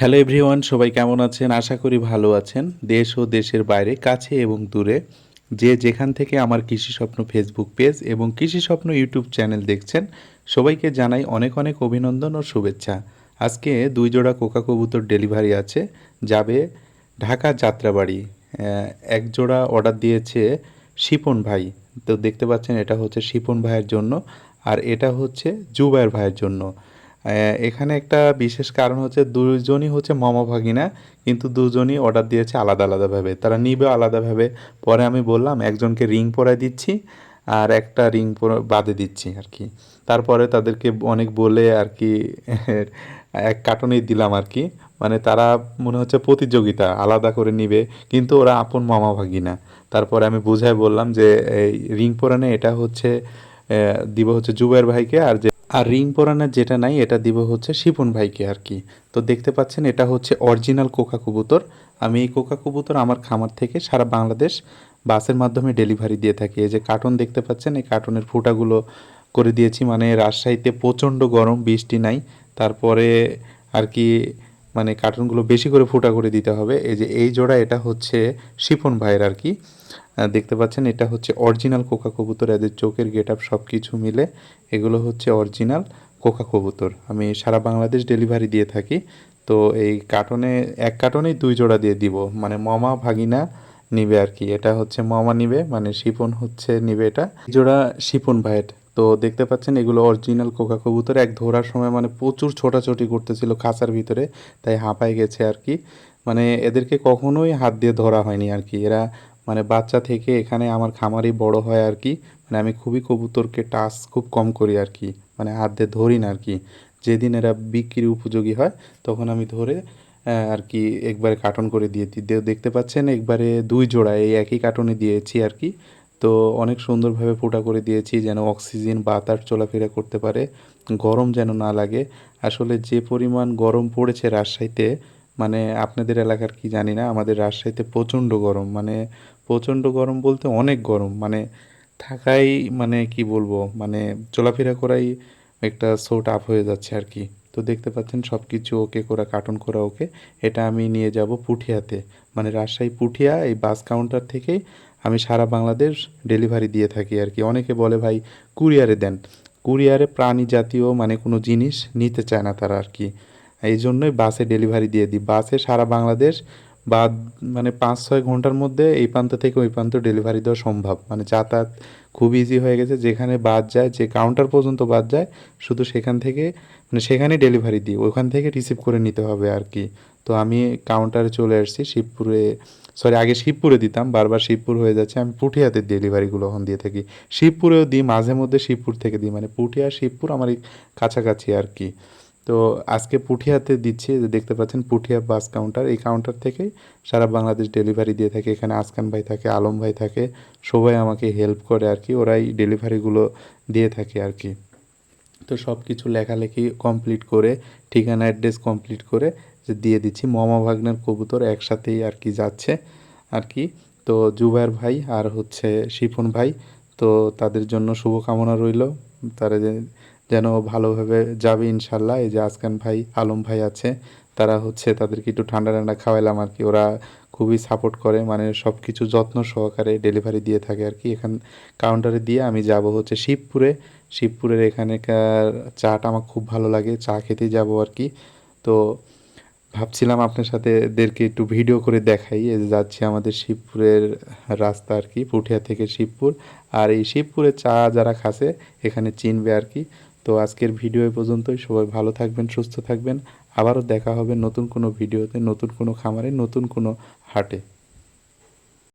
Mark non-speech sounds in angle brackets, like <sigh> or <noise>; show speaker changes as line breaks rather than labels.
Hello everyone সবাই কেমন আছেন? আশা করি ভালো আছেন। দেশ ও দেশের বাইরে, কাছে এবং দূরে যে যেখান থেকে আমার কৃষি স্বপ্ন ফেসবুক পেজ এবং কৃষি স্বপ্ন ইউটিউব চ্যানেল দেখছেন, সবাইকে জানাই অনেক অনেক অভিনন্দন ও শুভেচ্ছা। আজকে দুই জোড়া কোকা কবুতর ডেলিভারি আছে, যাবে ঢাকা যাত্রাবাড়ি। এক জোড়া অর্ডার দিয়েছে শিপন ভাই। তো দেখতে পাচ্ছেন, এটা হচ্ছে শিপন ভাইয়ের জন্য আর এটা হচ্ছে জুবাইর ভাইয়ের জন্য। এখানে একটা বিশেষ কারণ হচ্ছে দুজনই হচ্ছে মামা ভাগিনা, কিন্তু দুজনই অর্ডার দিয়েছে আলাদা আলাদাভাবে তারা নিবে আলাদাভাবে পরে আমি বললাম, একজনকে রিং পরাই দিচ্ছি আর একটা রিং বাদে দিচ্ছি আর কি। তারপরে তাদেরকে অনেক বলে আর কি, <laughs> এক কার্টনেই দিলাম আর কি। মানে তারা মনে হচ্ছে প্রতিযোগিতা, আলাদা করে নিবে, কিন্তু ওরা আপন মামা ভাগিনা। তারপরে আমি বুঝাই বললাম যে, এই রিং পরানে এটা হচ্ছে দিব হচ্ছে জুবাইর ভাইকে আর যে আর রিং পরানোর যেটা নাই, এটা দিব হচ্ছে শিপন ভাইকে আর কি। তো দেখতে পাচ্ছেন, এটা হচ্ছে অরিজিনাল কোকা কবুতর। আমি এই কোকা কবুতর আমার খামার থেকে সারা বাংলাদেশ বাসের মাধ্যমে ডেলিভারি দিয়ে থাকি। এই যে কার্টন দেখতে পাচ্ছেন, এই কার্টনের ফুটাগুলো করে দিয়েছি। মানে রাজশাহীতে প্রচণ্ড গরম, বৃষ্টি নাই। তারপরে আর কি মানে কার্টুনগুলো বেশি করে ফুটা করে দিতে হবে। এই যে এই জোড়া, এটা হচ্ছে শিপন ভাইয়ের আর কি। দেখতে পাচ্ছেন, এটা হচ্ছে অরিজিনাল কোকা কবুতর, এদের চোখের গেট আপ সব কিছু মিলে। এগুলো হচ্ছে অরিজিনাল কোকা কবুতর। আমি সারা বাংলাদেশ ডেলিভারি দিয়ে থাকি। তো এই কার্টনে, এক কার্টনেই দুই জোড়া দিয়ে দিব। মানে মামা ভাগিনা নিবে আর কি। এটা হচ্ছে মামা নিবে মানে শিপন হচ্ছে নিবে এটা। জোড়া শিপন ভাইয়ের। তো দেখতে পাচ্ছেন, এগুলো অরিজিনাল কোকা কবুতর। এক ধরার সময় মানে প্রচুর ছোটাছুটি করতেছিল খাঁচার ভিতরে, তাই হাঁপায় গেছে আর কি। মানে এদেরকে কখনোই হাত দিয়ে ধরা হয়নি আর কি। এরা মানে বাচ্চা থেকে এখানে আমার খামারই বড় হয় আর কি। মানে আমি খুবই কবুতরকে টাচ খুব কম করি আর কি। মানে হাত দিয়ে ধরি না আর কি। যেদিন এরা বিক্রির উপযোগী হয়, তখন আমি ধরে আর কি একবারে কার্টন করে দিয়ে দিই দেখতে পাচ্ছেন, একবারে দুই জোড়া, এই একই কার্টনে দিয়েছি আর কি। তো অনেক সুন্দরভাবে ফোটা করে দিয়েছি যেন অক্সিজেন বাতাস চলাফেরা করতে পারে। গরম যেন না লাগে। আসলে যে পরিমাণ গরম পড়েছে রাজশাহীতে মানে আপনাদের এলাকার কি জানি না, আমাদের রাজশাহীতে প্রচণ্ড গরম। মানে প্রচণ্ড গরম বলতে অনেক গরম। মানে থাকাই মানে কি বলব মানে চলাফেরা করাই একটা শো আপ হয়ে যাচ্ছে আর কি। তো দেখতে পাচ্ছেন সব কিছু ওকে করা কার্টন করা ওকে এটা আমি নিয়ে যাব পুঠিয়াতে। মানে রাজশাহী পুঠিয়া এই বাস কাউন্টার থেকেই আমি সারা বাংলাদেশ ডেলিভারি দিয়ে থাকি আর কি। অনেকে বলে, ভাই কুরিয়ারে দেন। কুরিয়ারে প্রাণী জাতীয় মানে কোনো জিনিস নিতে চায় না তারা আর কি। এই জন্যই বাসে ডেলিভারি দিয়ে দিই। বাসে সারা বাংলাদেশ বা মানে পাঁচ, ছয় ঘণ্টার মধ্যে এই প্রান্ত থেকে ওই প্রান্ত ডেলিভারি দেওয়া সম্ভব। মানে যাতায়াত খুব ইজি হয়ে গেছে। যেখানে বাদ যায়, যে কাউন্টার পর্যন্ত বাদ যায়, শুধু সেখান থেকে মানে সেখানেই ডেলিভারি দিই ওখান থেকে রিসিভ করে নিতে হবে আর কি। তো আমি কাউন্টারে চলে আসছি, শিবপুরে সরি আগে শিবপুরে দিতাম, বারবার শিবপুর হয়ে যাচ্ছে। আমি পুঠিয়াতে ডেলিভারিগুলো এখন দিয়ে থাকি। শিবপুরেও দিই, মাঝে মধ্যে শিবপুর থেকে দিই। মানে পুঠিয়া, শিবপুর আমার কাছাকাছি আর কি। তো আজকে পুঠিয়াতে দিচ্ছি, যে দেখতে পাচ্ছেন পুঠিয়া বাস কাউন্টার এই কাউন্টার থেকেই সারা বাংলাদেশ ডেলিভারি দিয়ে থাকে। এখানে আসকান ভাই থাকে, আলম ভাই থাকে, সবাই আমাকে হেল্প করে আর কি। ওরাই ডেলিভারিগুলো দিয়ে থাকে আর কি। তো সব কিছু লেখালেখি কমপ্লিট করে, ঠিকানা অ্যাড্রেস কমপ্লিট করে, যে দিয়ে দিচ্ছি। মামা ভাগ্নের কবুতর একসাথেই আর কি যাচ্ছে আর কি। তো জুবাইর ভাই আর হচ্ছে শিফন ভাই, তো তাদের জন্য শুভকামনা রইল। তারা যে- যেন ভালোভাবে যাবে ইনশাল্লাহ। এই যে আসকান ভাই, আলম ভাই আছে, তারা হচ্ছে তাদেরকে একটু ঠান্ডা ঠান্ডা খাওয়াইলাম আর কি ওরা খুবই সাপোর্ট করে মানে সব কিছু যত্ন সহকারে ডেলিভারি দিয়ে থাকে আর কি এখান কাউন্টারে দিয়ে আমি যাব হচ্ছে শিবপুরে। শিবপুরের এখানেকার চাটা আমার খুব ভালো লাগে, চা খেতে যাব আর কি তো ভাবছিলাম আপনার সাথে এদেরকে একটু ভিডিও করে দেখাই। এই যে যাচ্ছি আমাদের শিবপুরের রাস্তা আর কি পুঠিয়া থেকে শিবপুর। আর এই শিবপুরে চা যারা খাসে, এখানে চিনবে আর কি তো আজকের ভিডিও এ পর্যন্তই। সবাই ভালো থাকবেন, সুস্থ থাকবেন। আবারও দেখা হবে নতুন কোনো ভিডিওতে, নতুন কোনো খামারে, নতুন কোনো হাটে।